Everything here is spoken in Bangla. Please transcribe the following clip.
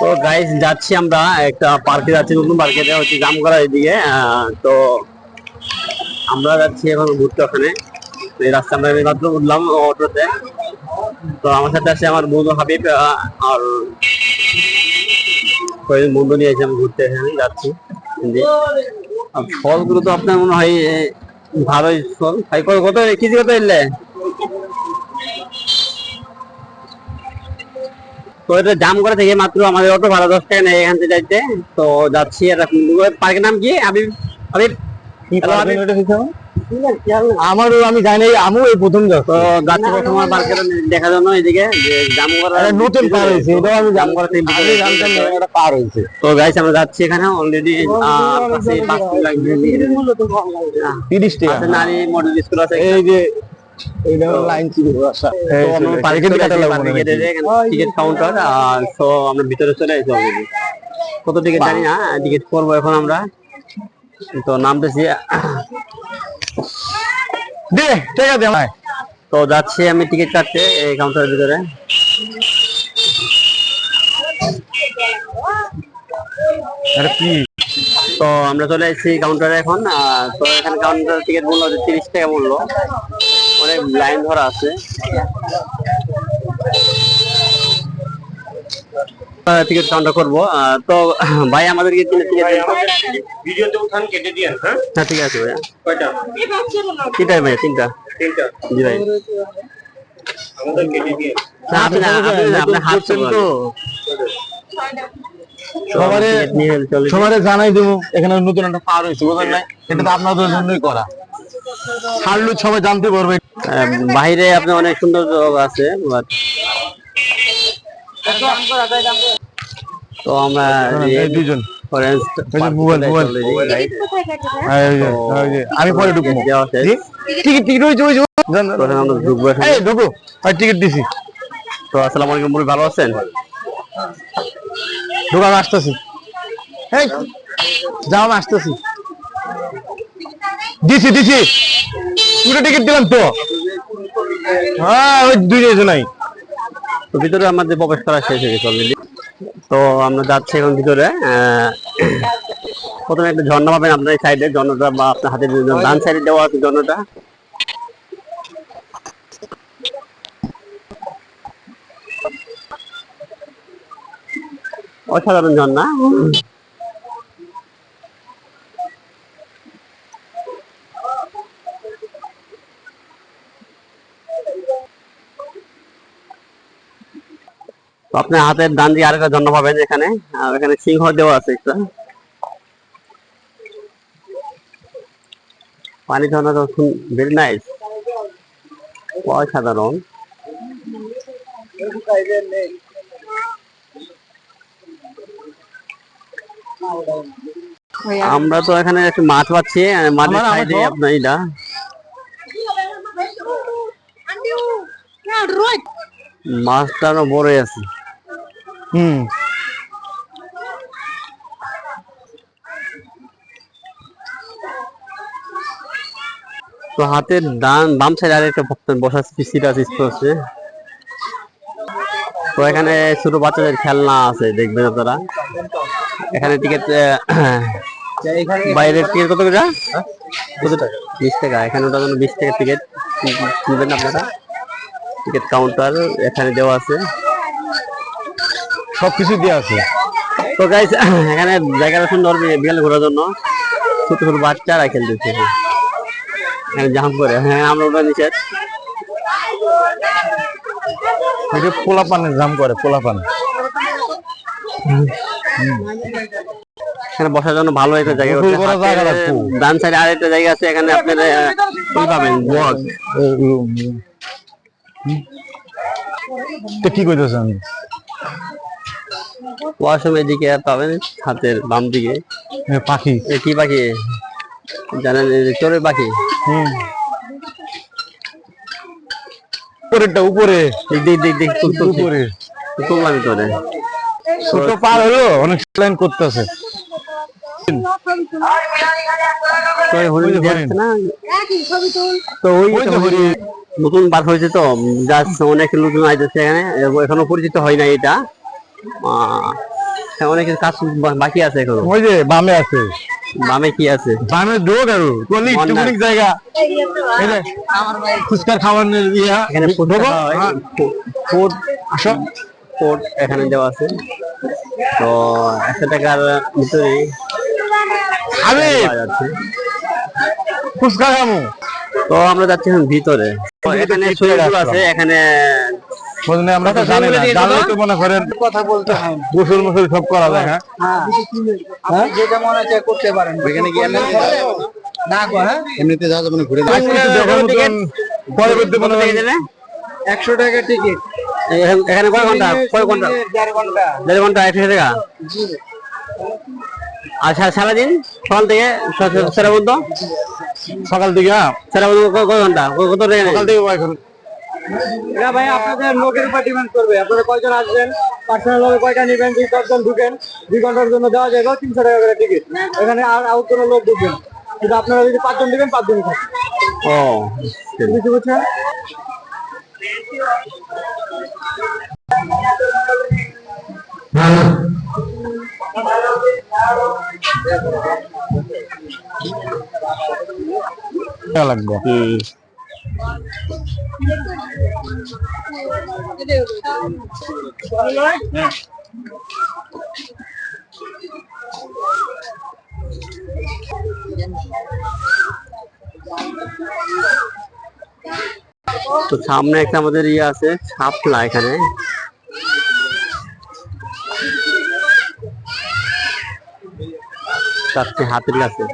তো গাইস যাচ্ছি আমরা একটা পার্কে যাচ্ছি, নতুন পার্কে হচ্ছে জামগড়া এদিকে তো আমরা যাচ্ছি এখন ঘুরতে ওখানে। এই রাস্তা আমরা মাত্র উঠলাম অটোতে। তো আমার সাথে আছে আমার বন্ধু হাবিব আর কয়েকজন বন্ধু নিয়ে এসে আমি ঘুরতে এখানে যাচ্ছি। ফলগুলো তো আপনার মনে হয় ভালোই ফল। কত, কেজি কত এলে? তো এটা জাম করে থেকে মাত্র আমাদের অটো ভাড়া দশ টাকা নেই এখান থেকে যাইতে। তো যাচ্ছি এটা পার্কের নাম কি? আমারও আমি জানি আমিও এই প্রথম তো যাচ্ছি প্রথম মার্কেট দেখার জন্য এদিকে যে জাম করা নতুন পার হয়েছে এটাও আমি জাম করা থেকে আগে জানতাম না এটা পার হয়েছে। তো গাইস আমরা যাচ্ছি এখানে অলরেডি পাশে লাগবে। তিরিশ টাকা। নারী মডেল স্কুল আছে। এই যে লাইন আচ্ছা তো আমরা পার্কে টিকিট কাউন্টার আর তো আমরা ভিতরে চলে আসি অলরেডি কত টিকিট জানি না টিকিট করব এখন আমরা। তো নামতেছি। দে ঠিক আছে ভাই তো যাচ্ছি আমি টিকিট কাটতে এই কাউন্টারের ভিতরে। কি? তো আমরা চলে এসেছি কাউন্টারে এখন তো এখানে কাউন্টার টিকিট মূল্য তিরিশ টাকা মূল্য অনেক লাইন ধরা আছে। টিকিট কাউন্টার করব। তো ভাই আমাদেরকে ভিডিওতে উঠান কেটে দিয়েন হ্যাঁ? হ্যাঁ ঠিক আছে ভাইয়া। কয়টা? তিনটা ভাইয়া? তিনটা? তিনটা। জি ভাই। আমাদের কেটে দিয়েন আপনি আপনি- আপনি তো সবারে টিকিট নিয়ে চলে সবারে জানাই দেবো। এখানে নতুন একটা পার হয়েছে বুঝলেন না এটা তো আপনাদের জন্যই করা। হারলু সবাই জানতে পারবে। বাইরে আপনার অনেক সুন্দর জায়গা আছে তো আমরা দুজন। হ্যাঁ, আমি পরে ঢুকবো। টিকিট আমরা ঢুকবো ঢুকো। টিকিট দিছি। তো আসসালামু আলাইকুম ভালো আছেন? ঢুক আসতেছি। এই যাও আসতেছি। দিছি দিছি। দুটো টিকিট দিলাম তো। হ্যাঁ ওই দুই নাই। তো ভিতরে আমাদের প্রবেশ করা শেষ হয়ে গেছে অলরেডি তো আমরা যাচ্ছি এখন ভিতরে প্রথমে একটা ঝর্ণা পাবেন আপনার এই সাইডে ঝর্ণাটা বা আপনার হাতের ডান সাইডে দেওয়া আছে ঝর্ণাটা। অসাধারণ ঝর্ণা। আপনার হাতের ডান দিয়ে আরেকটা ঝর্ণা পাবেন এখানে। আর এখানে সিংহ দেওয়া আছে একটা। পানি ঝর্ণা তো ভেরি নাইস অসাধারণ আমরা তো এখানে একটু মাছ পাচ্ছি মাঠের সাইডে আপনার এটা মাছটা আরও বড়ই আছে। হুম। তো হাতের ডান বাম সাইড আর একটা বসার সিট আছে আছে। তো এখানে ছোট বাচ্চাদের খেলনা আছে দেখবেন আপনারা। এখানে টিকিট বাইরের টিকিট কত টাকা? বিশ টাকা। এখানে ওটার জন্য বিশ টাকা টিকিট নেবেন আপনারা। টিকিট কাউন্টার এখানে দেওয়া আছে। সবকিছু দিয়ে আছে। তো গাইস এখানে জায়গাটা সুন্দর বিকালে ঘোরার জন্য। ছোট ছোট বাচ্চারা খেলতেছে এখানে জাম্প করে। হ্যাঁ আমরা ওটা নিচে। এটা পোলা পানের জাম করে পোলা পান। এখানে বসার জন্য ভালো একটা জায়গা ডান সাইডে আরেকটা জায়গা আছে এখানে আপনার পাবেন? বক তো কি কইতেছেন? ওয়াশরুম এদিকে পাবেন হাতের বাম দিকে। পাখি। কি পাখি? জানেন চোরের পাখি। হুম। উপরেরটা উপরে। দেখ দেখ দেখ দেখ তুল তুল উপরে। তুললাম তোরে ছোট পার হলো অনেক লাইন করতেছে। নতুন বার হয়েছে তো অনেক নতুন আইতেছে এখানে। এখনও পরিচিত হয় না এটা। অনেক কাজ বাকি আছে এখনও। ওই যে বামে আছে। বামে কি আছে? বামে আর জায়গা। এই যে ফুচকা খাওয়ানোর ইয়া। এখানে ফুড। হ্যাঁ, ফুড আসো। এখানে দেওয়া আছে। তো একশো টাকার ভিতরে আমি ফুচকা খামু। তো আমরা যাচ্ছি এখন ভিতরে। এখানে আছে এখানে বুঝলেন আমরা তো জানি না জানলে তো মনে করেন কথা বলতে হয় গোসল মোসল সব করা যায় হ্যাঁ? আপনি যেটা মনে চায় করতে পারেন। ওইখানে গিয়ে না? গো হ্যাঁ? এমনিতে যাওয়া যাবে ঘুরে আজকে তো দেখার মতন পরবর্তী মনে টাকা একশো টাকা টিকিট এখানে- কয় ঘণ্টা? কয় ঘণ্টা? দেড় ঘণ্টা। দেড় ঘণ্টা একশো টাকা? আর সারাদিন? সকাল থেকে সেরা পর্যন্ত সকাল থেকে হ্যাঁ। সেরা পর্যন্ত কয়- কয় ঘণ্টা? কয়- কত টাকা সকাল? থেকে এখন এটা ভাই আপনাদের লোকের উপর ডিমান্ড করবে। আপনারা কয়জন আসবেন? পার্সোনাল লোকে কয়টা নেবেন? যদি দশজন ঢুকেন দুই ঘণ্টার জন্য দেওয়া যাবে তিনশো টাকা করে টিকিট এখানে আর আউট কোনো লোক ঢুকবেন কিন্তু আপনারা যদি পাঁচজন দিবেন পাঁচজন থাকবে। ও। বুঝতে পারছেন? লাগবে। হুম। তো সামনে একটা আমাদের ইয়ে আছে ছাপলা এখানে। হাতের কাছে।